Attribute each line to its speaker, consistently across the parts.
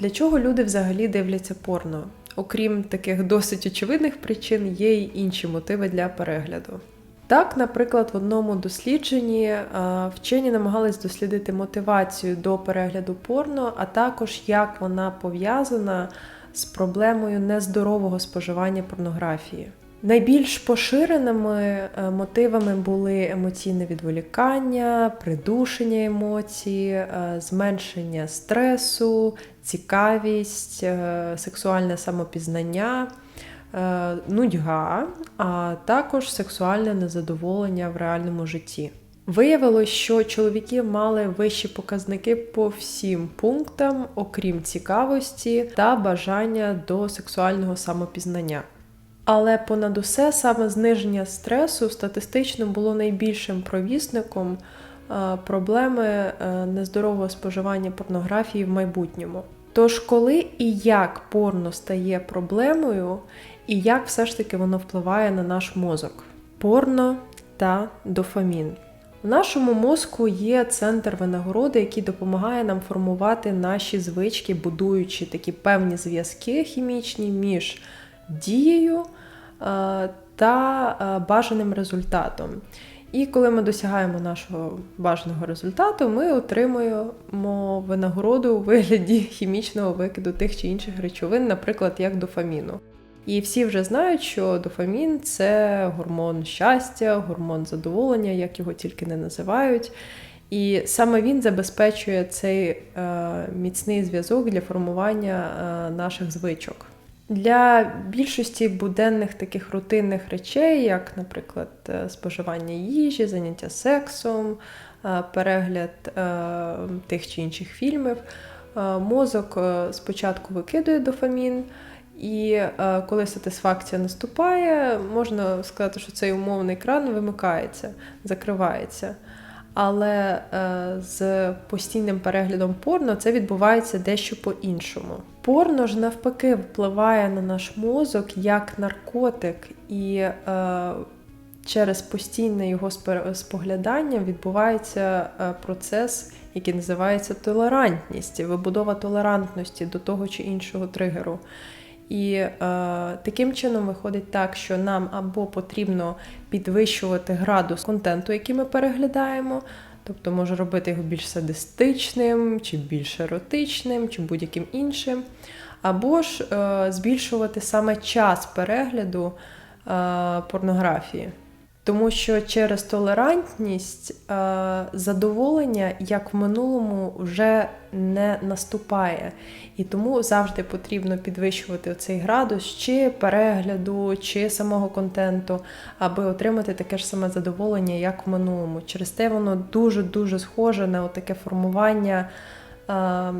Speaker 1: Для чого люди взагалі дивляться порно? Окрім таких досить очевидних причин, є й інші мотиви для перегляду. Так, наприклад, в одному дослідженні е, вчені намагались дослідити мотивацію до перегляду порно, а також як вона пов'язана з проблемою нездорового споживання порнографії. Найбільш поширеними е, мотивами були емоційне відволікання, придушення емоцій, е, зменшення стресу, цікавість, е, сексуальне самопізнання, нудьга, а також сексуальне незадоволення в реальному житті. Виявилось, що чоловіки мали вищі показники по всім пунктам, окрім цікавості та бажання до сексуального самопізнання. Але понад усе саме зниження стресу статистично було найбільшим провісником е, проблеми е, нездорового споживання порнографії в майбутньому. Тож, коли і як порно стає проблемою, і як все ж таки воно впливає на наш мозок? Порно та дофамін. В нашому мозку є центр винагороди, який допомагає нам формувати наші звички, будуючи такі певні зв'язки хімічні між дією е, та е, бажаним результатом. І коли ми досягаємо нашого бажаного результату, ми отримуємо винагороду у вигляді хімічного викиду тих чи інших речовин, наприклад, як дофаміну. І всі вже знають, що дофамін це гормон щастя, гормон задоволення, як його тільки не називають. І саме він забезпечує цей е, міцний зв'язок для формування е, наших звичок. Для більшості буденних таких рутинних речей, як, наприклад, е, споживання їжі, заняття сексом, е, перегляд е, тих чи інших фільмів, мозок спочатку викидує дофамін. І коли сатисфакція наступає, можна сказати, що цей умовний кран вимикається, закривається. Але е, з постійним переглядом порно це відбувається дещо по-іншому. Порно ж навпаки впливає на наш мозок як наркотик, і е, через постійне його споглядання відбувається е, процес, який називається толерантність, вибудова толерантності до того чи іншого тригеру. І е, таким чином виходить так, що нам або потрібно підвищувати градус контенту, який ми переглядаємо, тобто може робити його більш садистичним, чи більш еротичним, чи будь-яким іншим, або ж е, збільшувати саме час перегляду е, порнографії. Тому що через толерантність е, задоволення, як в минулому, вже не наступає. І тому завжди потрібно підвищувати цей градус чи перегляду, чи самого контенту, аби отримати таке ж саме задоволення, як в минулому. Через те воно дуже-дуже схоже на таке формування е,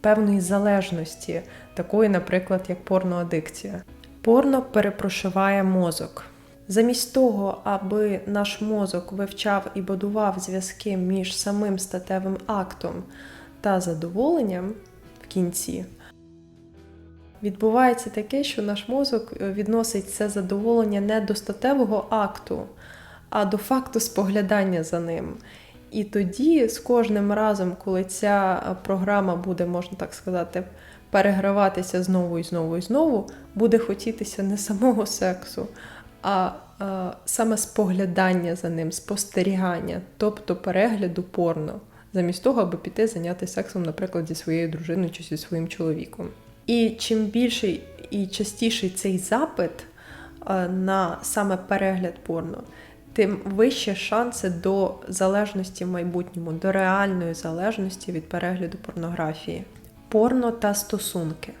Speaker 1: певної залежності, такої, наприклад, як порноадикція. Порно перепрошиває мозок. Замість того, аби наш мозок вивчав і будував зв'язки між самим статевим актом та задоволенням в кінці, відбувається таке, що наш мозок е, відносить це задоволення не до статевого акту, а до факту споглядання за ним. І тоді з кожним разом, коли ця е, програма буде, можна так сказати, переграватися знову і знову і знову, буде хотітися не самого сексу, а е, саме споглядання за ним, спостерігання, тобто перегляду порно, замість того, аби піти зайнятися сексом, наприклад, зі своєю дружиною чи зі своїм чоловіком. І чим більший і частіший цей запит е, на саме перегляд порно, тим вище шанси до залежності в майбутньому, до реальної залежності від перегляду порнографії, порно та стосунки.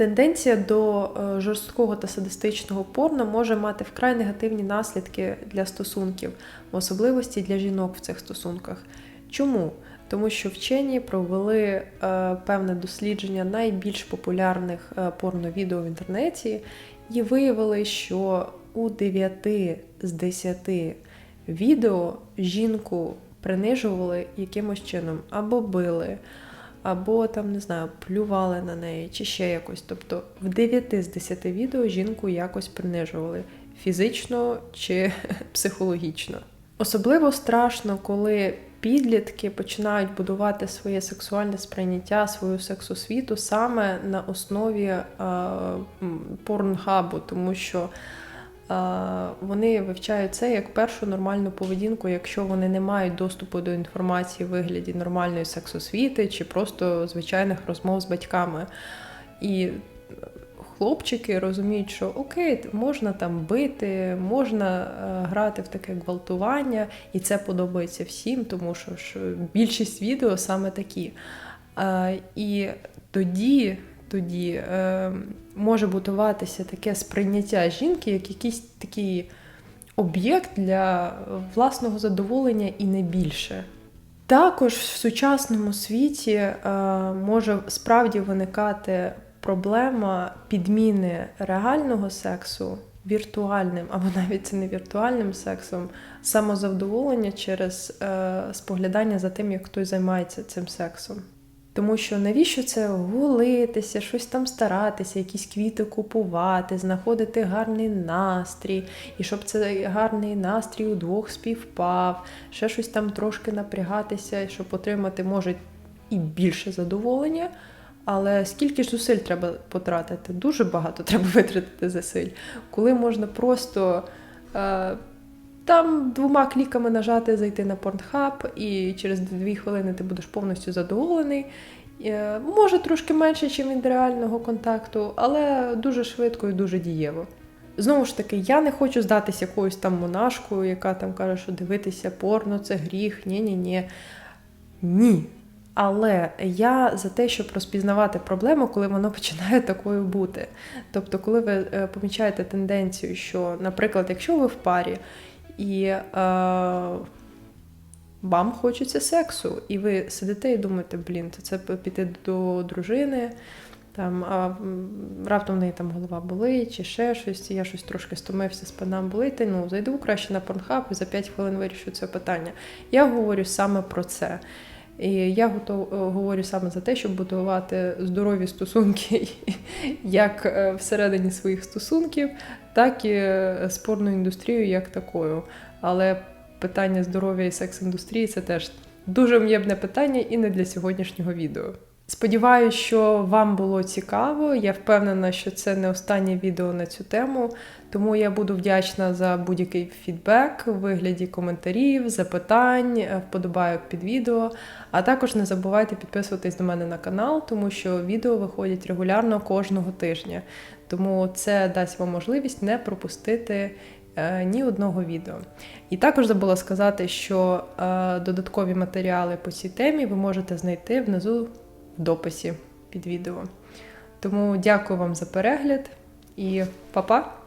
Speaker 1: Тенденція до е, жорсткого та садистичного порно може мати вкрай негативні наслідки для стосунків, в особливості для жінок в цих стосунках. Чому? Тому що вчені провели е, певне дослідження найбільш популярних е, порновідео в інтернеті і виявили, що у 9 з 10 відео жінку принижували якимось чином або били або там, не знаю, плювали на неї, чи ще якось. Тобто в 9 з 10 відео жінку якось принижували фізично чи психологічно. Особливо страшно, коли підлітки починають будувати своє сексуальне сприйняття, свою сексосвіту саме на основі е, м, порнхабу, тому що вони вивчають це як першу нормальну поведінку, якщо вони не мають доступу до інформації в вигляді нормальної сексосвіти чи просто звичайних розмов з батьками. І хлопчики розуміють, що окей, можна там бити, можна е, грати в таке гвалтування, і це подобається всім, тому що ж більшість відео саме такі. І тоді, тоді е, може будуватися таке сприйняття жінки як якийсь такий об'єкт для власного задоволення і не більше. Також в сучасному світі е, може справді виникати проблема підміни реального сексу віртуальним, або навіть це не віртуальним сексом, самозавдоволення через е, споглядання за тим, як хтось займається цим сексом. Тому що навіщо це гулитися, щось там старатися, якісь квіти купувати, знаходити гарний настрій, і щоб цей гарний настрій удвох співпав, ще щось там трошки напрягатися, щоб отримати може і більше задоволення. Але скільки ж зусиль треба потратити? Дуже багато треба витратити зусиль. Коли можна просто е, там двома кліками нажати, зайти на Pornhub, і через дві хвилини ти будеш повністю задоволений. Е, може трошки менше, ніж від реального контакту, але дуже швидко і дуже дієво. Знову ж таки, я не хочу здатися якоюсь там монашкою, яка там каже, що дивитися порно це гріх. Ні-ні-ні. Ні. Але я за те, щоб розпізнавати проблему, коли воно починає такою бути. Тобто, коли ви е, помічаєте тенденцію, що, наприклад, якщо ви в парі і е, вам хочеться сексу, і ви сидите і думаєте, блін, це піти до дружини, там, а раптом в неї там голова болить, чи ще щось, я щось трошки стомився, спина болить, ну, зайду краще на порнхаб і за 5 хвилин вирішу це питання. Я говорю саме про це. І я готов, говорю саме за те, щоб будувати здорові стосунки як е, всередині своїх стосунків, так і з спорну індустрію як такою. Але питання здоров'я і секс-індустрії це теж дуже м'єбне питання і не для сьогоднішнього відео. Сподіваюсь, що вам було цікаво. Я впевнена, що це не останнє відео на цю тему, тому я буду вдячна за будь-який фідбек у вигляді коментарів, запитань, е, вподобайок під відео. А також не забувайте підписуватись до мене на канал, тому що відео виходять регулярно кожного тижня. Тому це дасть вам можливість не пропустити. е, Ні одного відео. І також забула сказати, що е, додаткові матеріали по цій темі ви можете знайти внизу дописі під відео. Тому дякую вам за перегляд і па-па!